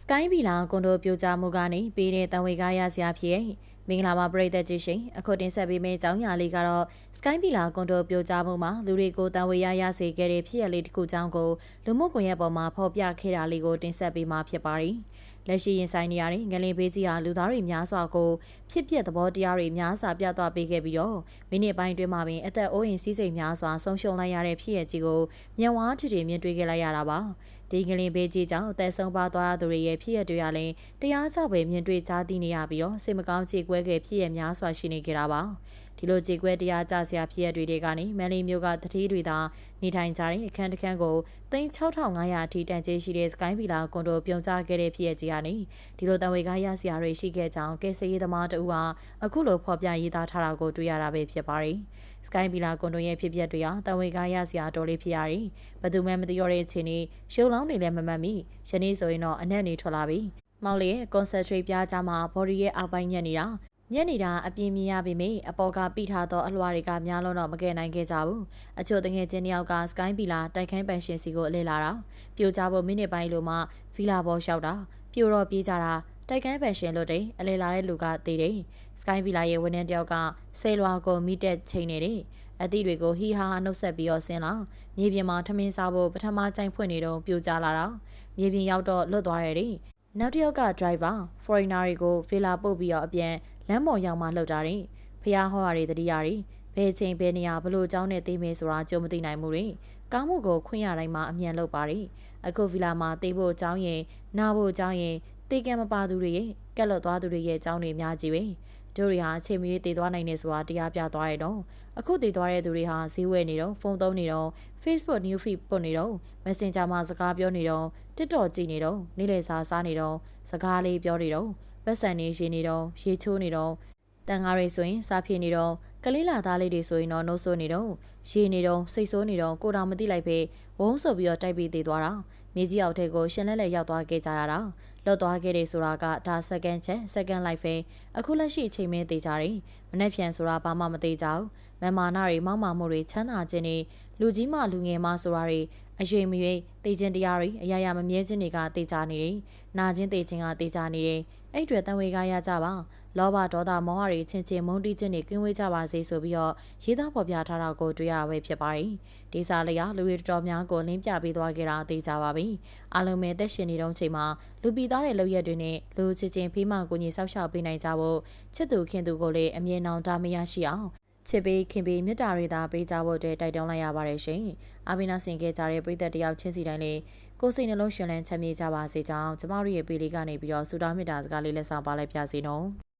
စကိုင်းဗီလာကွန်ဒိုပြိုကျမှုကနေပေးတဲ့တံဝေကားရစရာဖြစ်ရဲ့မင်္ဂလာပါပရိသတ်ကြီးရှင်အခုတင်ဆက်ပေးမယ့်အကြောင်းအရာလေးကတော့စကိုင်းဗီလာကွန်ဒိုပြိုကျမှုမှာလူတွေကိုတံဝေရရစေခဲ့တဲ့ဖြစ်ရလေးတစ်ခုကြောင့်ကိုလူမှုကွန်ရက်ပေါ်မှာဖော်ပြခဲ့တာလေးကိုတင်ဆက်ပေးမှာဖြစ်ပါတယ် လက်ရှိရင်ဆိုင်နေရတဲ့ငလင်ဘေးကြီးဟာလူသားတွေများစွာကိုဖြစ်ပျက်သဘောတရားတွေများစွာပြသပေးခဲ့ပြီးတော့မိနစ်ပိုင်းတွင်းမှာပင်အသက်အိုးအိမ်စည်းစိမ်များစွာဆုံးရှုံးလိုက်ရတဲ့ဖြစ်ရကြီးကိုမြန်ဝါထထမြင်တွေ့ခဲ့လိုက်ရတာပါဒီငလင်ဘေးကြီးကြောင့်အသက်ဆုံးပါသွားသူတွေရဲ့ဖြစ်ရတွေကလည်းတရားကျပဲမြင်တွေ့ကြားသိနေရပြီးတော့စိတ်မကောင်းကြေကွဲခဲ့ဖြစ်ရများစွာရှိနေကြတာပါ ဒီလိုကြေကွဲတရားကြစရာဖြစ်ရတွေတွေကနေမန်လေးမျိုးကတတိတွေသာနေထိုင်ကြတဲ့အခန်းတစ်ခန်းကို3500အထိတန်ကျေးရှိတဲ့စကိုင်းဗီလာကွန်ဒိုပြုံချခဲ့တဲ့ဖြစ်ရကြီးကနေဒီလိုတံဝေကားရစရာတွေရှိခဲ့ကြောင်းကဲစရေးသမားတဦးဟာအခုလိုဖော်ပြရေးသားထားတာကိုတွေ့ရတာပဲဖြစ်ပါတယ်စကိုင်းဗီလာကွန်ဒိုရဲ့ဖြစ်ပျက်တွေဟာတံဝေကားရစရာတော်လေးဖြစ်ရတယ်ဘယ်သူမှမသိတော့တဲ့အချိန်นี้ရှုံလောင်းနေလည်းမမှတ်မိယနေ့ဆိုရင်တော့အနက်နေထွက်လာပြီမောင်လေးရဲ့ concentrate ပြားကြမှာ body ရဲ့အောက်ပိုင်းညက်နေတာ ညက်နေတာအပြင်းမြင်ရပေမယ့်အပေါ်ကပိထားသောအလွှာတွေကများလုံးတော့မကယ်နိုင်ခဲ့ကြဘူးအချို့တငယ်ချင်းတယောက်ကစကိုင်းဗီလာတိုက်ခိုင်းပန်ရှင်စီကိုအလဲလာတာပြိုကြဖို့မိနစ်ပိုင်းလိုမှဗီလာဘောလျှောက်တာပြိုတော့ပြေးကြတာတိုက်ခိုင်းပန်ရှင်လို့တဲ့အလဲလာတဲ့လူကသေးတယ်စကိုင်းဗီလာရဲ့ဝန်ထမ်းတယောက်ကဆယ်လွာကိုမိတက်ချိန်နေတယ်အသည့်တွေကိုဟီဟာဟာနှုတ်ဆက်ပြီးတော့ဆင်းလာမြေပြင်မှာထမင်းစားဖို့ပထမကြိုင်ဖွင့်နေတော့ပြိုကျလာတာမြေပြင်ရောက်တော့လွတ်သွားရတယ် နောက်တစ်ယောက်က driver foreigner တွေကိုဗီလာပုတ်ပြီးတော့အပြန်လမ်းပေါ်ရောက်မှလှုပ်တာတယ်ဖះဟောရတွေတတိယတွေဘယ်ချိန်ဘယ်နေရာဘလို့အကြောင်းနဲ့သိမယ်ဆိုတာကြုံမသိနိုင်မှုတွေကောင်းမှုကိုခွင့်ရတိုင်းမှာအမြန်လုပ်ပါတယ်အခုဗီလာမှာသိဖို့အကြောင်းရင်နားဖို့အကြောင်းရင်သိကံမပါသူတွေရဲ့ကက်လွတ်သွားသူတွေရဲ့အကြောင်းတွေအများကြီးပဲ တို့တွေဟာအချိန်မရွေးတည်သွားနိုင်နေဆိုတာတရားပြသွားရတော့အခုတည်သွားတဲ့သူတွေဟာဈေးဝယ်နေတော့ဖုန်းသုံးနေတော့ Facebook new feed ပုတ်နေတော့ Messenger မှာစကားပြောနေတော့ TikTok ကြည့်နေတော့နေ့လည်စာစားနေတော့စကားလေးပြောနေတော့ပတ်စံနေရေးနေတော့ရေချိုးနေတော့တန်ကားတွေဆိုရင်စားဖြစ်နေတော့ကလေးလာသားလေးတွေဆိုရင်တော့နှုတ်ဆိုးနေတော့ရေနေတော့စိတ်ဆိုးနေတော့ကိုတော်မသိလိုက်ပဲဝုန်းဆိုပြီးတော့တိုက်ပြီးသေးသွားတာမြေကြီးအောက်ထဲကိုရှင်လက်လက်ရောက်သွားခဲ့ကြရတာ လွတ်သွားခဲ့တယ်ဆိုတာကဒါ second ချက် second life ပဲအခုလက်ရှိအချိန်မဲသေးကြတယ်မနေ့ပြန်ဆိုတာဘာမှမသေးကြဘူးမမာနာတွေမောက်မာမှုတွေချမ်းသာခြင်းတွေလူကြီးမှလူငယ်မှဆိုတာတွေ အရွေမရွေတေခြင်းတရားတွေအရာရာမမြဲခြင်းတွေကတေချာနေတယ်နာခြင်းတေခြင်းကတေချာနေတယ်အဲ့တွေတန်ဝေကားရကြပါလောဘဒေါသမောဟတွေချင်းချင်းမုန်းတီးခြင်းတွေကင်းဝေးကြပါစေဆိုပြီးတော့ရေးသားဖော်ပြထားတာကိုတွေ့ရပဲဖြစ်ပါတယ်ဒီစာလေးကလူတွေတော်များကိုလင်းပြပေးသွားခဲ့တာသိကြပါပြီအားလုံးပဲတက်ရှင်နေတော့ချိန်မှာလူပီသားတဲ့လောက်ရက်တွေနဲ့လူချစ်ချင်းဖေးမကိုကြီးဆောက်ရှောက်ပေးနိုင်ကြဖို့ချစ်သူခင်သူကိုလည်းအမြင်အောင်တာမရရှိအောင် ချစ်ပေးခင်ပေးမေတ္တာတွေသာပေးကြဖို့အတွက်တိုက်တွန်းလိုက်ရပါတယ်ရှင်။အာဘိနာဆင်ခဲ့ကြတဲ့ပြည်သက်တယောက်ချင်းစီတိုင်းလေးကိုယ်စိတ်နှလုံးရှင်လန်းချမ်းမြေ့ကြပါစေကြောင်းကျမတို့ရဲ့ပေးလေးကနေပြီးတော့ဆုတောင်းမေတ္တာစကားလေးလက်ဆောင်ပါလိုက်ပြစီနော်။